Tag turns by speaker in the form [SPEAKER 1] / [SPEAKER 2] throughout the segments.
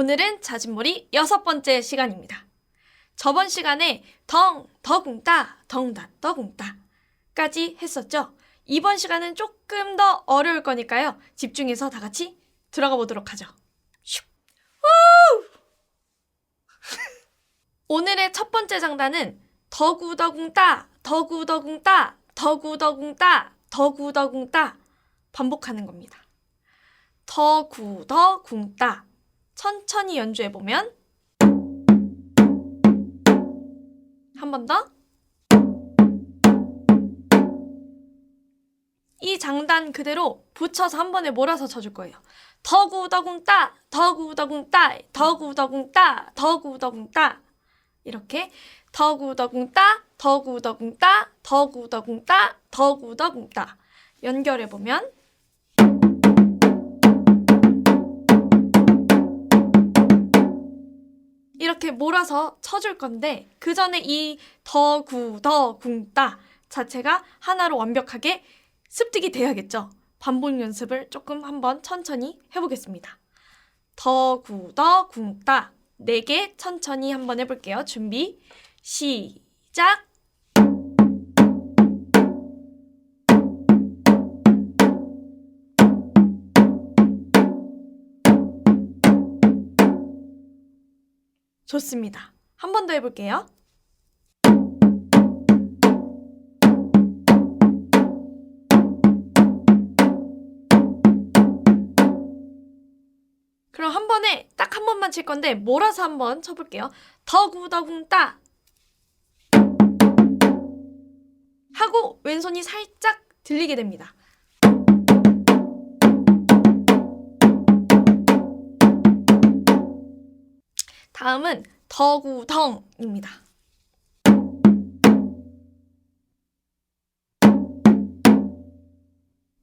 [SPEAKER 1] 오늘은 자진몰이 여섯 번째 시간입니다. 저번 시간에 덩, 더궁따, 덩다, 더궁따까지 했었죠. 이번 시간은 조금 더 어려울 거니까요. 집중해서 다 같이 들어가 보도록 하죠. 오늘의 첫 번째 장단은 더구더궁따, 더구더궁따, 더구더궁따, 더구더궁따 반복하는 겁니다. 더구더궁따 천천히 연주해 보면 한 번 더. 이 장단 그대로 붙여서 한 번에 몰아서 쳐줄 거예요. 더구더궁따, 더구더궁따, 더구더궁따, 더구더궁따 이렇게 더구더궁따, 더구더궁따, 더구더궁따, 더구더궁따 연결해 보면 이렇게 몰아서 쳐줄 건데 그 전에 이 더구 더궁따 자체가 하나로 완벽하게 습득이 돼야겠죠. 반복 연습을 조금 한번 천천히 해보겠습니다. 더구 더궁따 네 개 천천히 한번 해볼게요. 준비 시작. 좋습니다. 한 번 더 해볼게요. 그럼 한 번에 딱 한 번만 칠 건데 몰아서 한 번 쳐볼게요. 더구더궁따 하고 왼손이 살짝 들리게 됩니다. 다음은 더구덩입니다.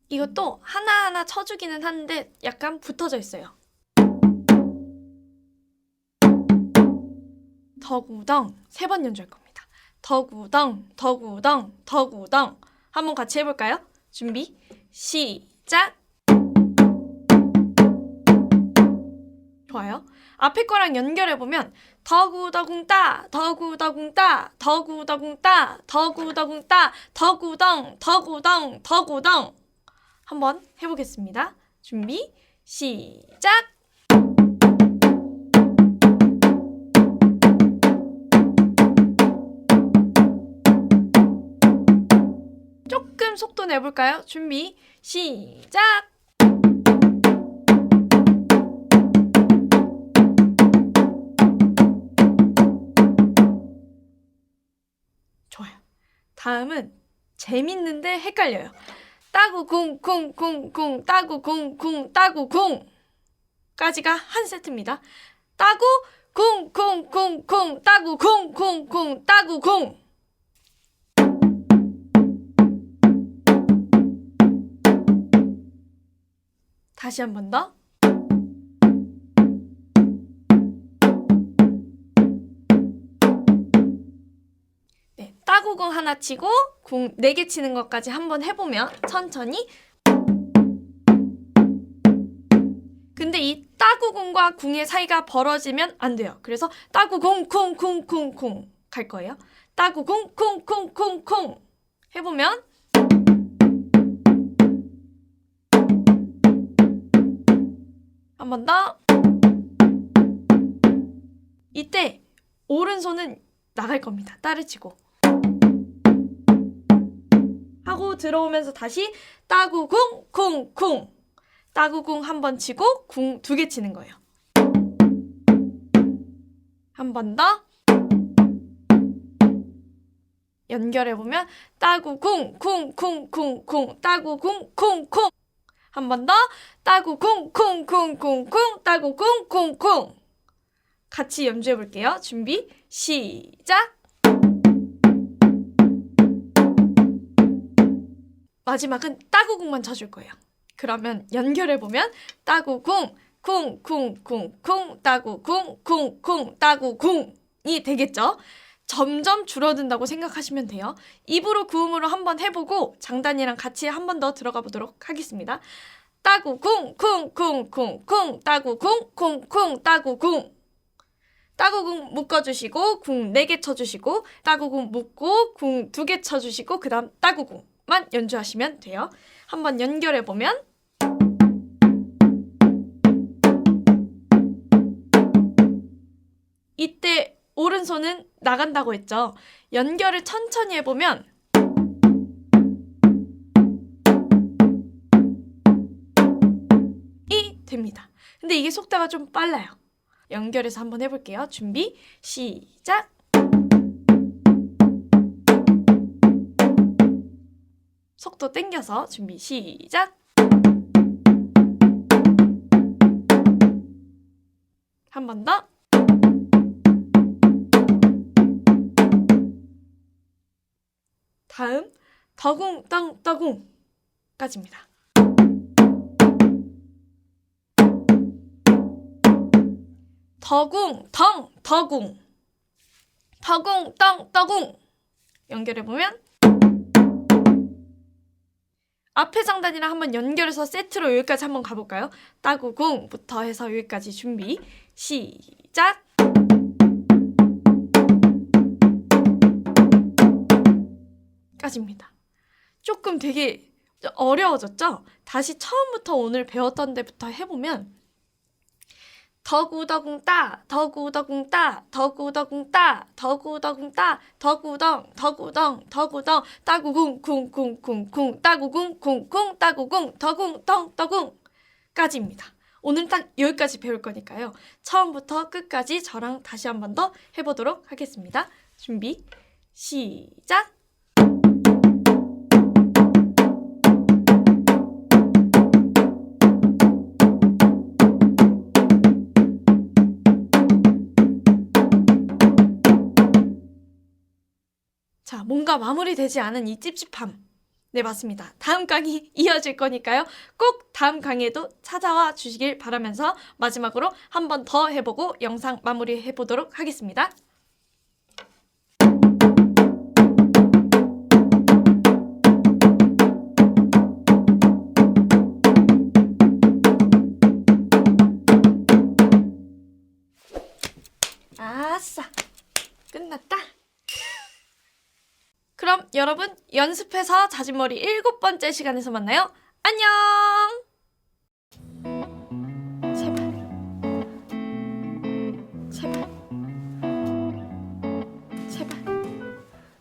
[SPEAKER 1] 이것도 하나하나 쳐주기는 하는데 약간 붙어져 있어요. 더구덩 세 번 연주할 겁니다. 더구덩, 더구덩, 더구덩 한번 같이 해볼까요? 준비 시작. 좋아요. 앞에 거랑 연결해 보면 더구더궁따, 더구더궁따, 더구더궁따, 더구더궁따, 더구덩, 더구덩, 더구덩 한번 해보겠습니다. 준비 시작. 조금 속도 내볼까요? 준비 시작. 다음은 재밌는데 헷갈려요. 따구 쿵쿵쿵쿵 따구 쿵쿵 따구 쿵까지가 한 세트입니다. 따구 쿵쿵쿵쿵 따구 쿵쿵쿵 따구 쿵 다시 한 번 더. 네, 따구궁 하나 치고 궁네개 치는 것까지 한번 해보면 천천히. 근데 이 따구궁과 궁의 사이가 벌어지면 안 돼요. 그래서 따구궁 쿵쿵쿵쿵 갈 거예요. 따구궁 쿵쿵쿵쿵 해보면 한 번 더. 이때 오른손은 나갈 겁니다. 따를 치고. 들어오면서 다시 따구궁 쿵쿵 따구궁 한 번 치고 궁 두 개 치는 거예요. 한 번 더. 연결해 보면 따구궁 쿵쿵쿵쿵 따구궁 쿵쿵 한 번 더 따구 쿵쿵쿵쿵쿵 따구 쿵쿵쿵 같이 연주해 볼게요. 준비 시작. 마지막은 따구궁만 쳐줄 거예요. 그러면 연결해 보면 따구궁 쿵쿵쿵쿵 따구궁 쿵쿵 따구궁이 되겠죠. 점점 줄어든다고 생각하시면 돼요. 입으로 구음으로 한번 해보고 장단이랑 같이 한 번 더 들어가 보도록 하겠습니다. 따구궁 쿵쿵쿵쿵 따구궁 쿵쿵 따구궁 따구궁 묶어주시고 궁 4개 쳐주시고 따구궁 묶고 궁 2개 쳐주시고 그 다음 따구궁 만 연주하시면 돼요. 한번 연결해 보면 이때 오른손은 나간다고 했죠. 연결을 천천히 해보면 이 됩니다. 근데 이게 속도가 좀 빨라요. 연결해서 한번 해볼게요. 준비, 시작! 속도 땡겨서 준비, 시작! 한 번 더. 다음 더궁 땅 떠궁까지입니다. 더궁 덩 더궁 더궁 땅 떠궁 연결해 보면 앞에 장단이랑 한번 연결해서 세트로 여기까지 한번 가볼까요? 따구궁부터 해서 여기까지 준비 시작. 까지입니다. 조금 되게 어려워졌죠? 다시 처음부터 오늘 배웠던 데부터 해보면 더구더궁 따 더구더궁 따 더구더궁 따 더구더궁 따 더구덩 더구덩 더구덩 따구궁 쿵쿵쿵쿵 따구궁 쿵쿵 따구궁 더궁 덩 더궁 까지입니다. 오늘 딱 여기까지 배울 거니까요. 처음부터 끝까지 저랑 다시 한 번 더 해보도록 하겠습니다. 준비 시작. 자, 뭔가 마무리되지 않은 이 찝찝함. 네, 맞습니다. 다음 강의 이어질 거니까요. 꼭 다음 강의에도 찾아와 주시길 바라면서 마지막으로 한 번 더 해보고 영상 마무리해 보도록 하겠습니다. 그럼 여러분 연습해서 자진머리 일곱 번째 시간에서 만나요. 안녕!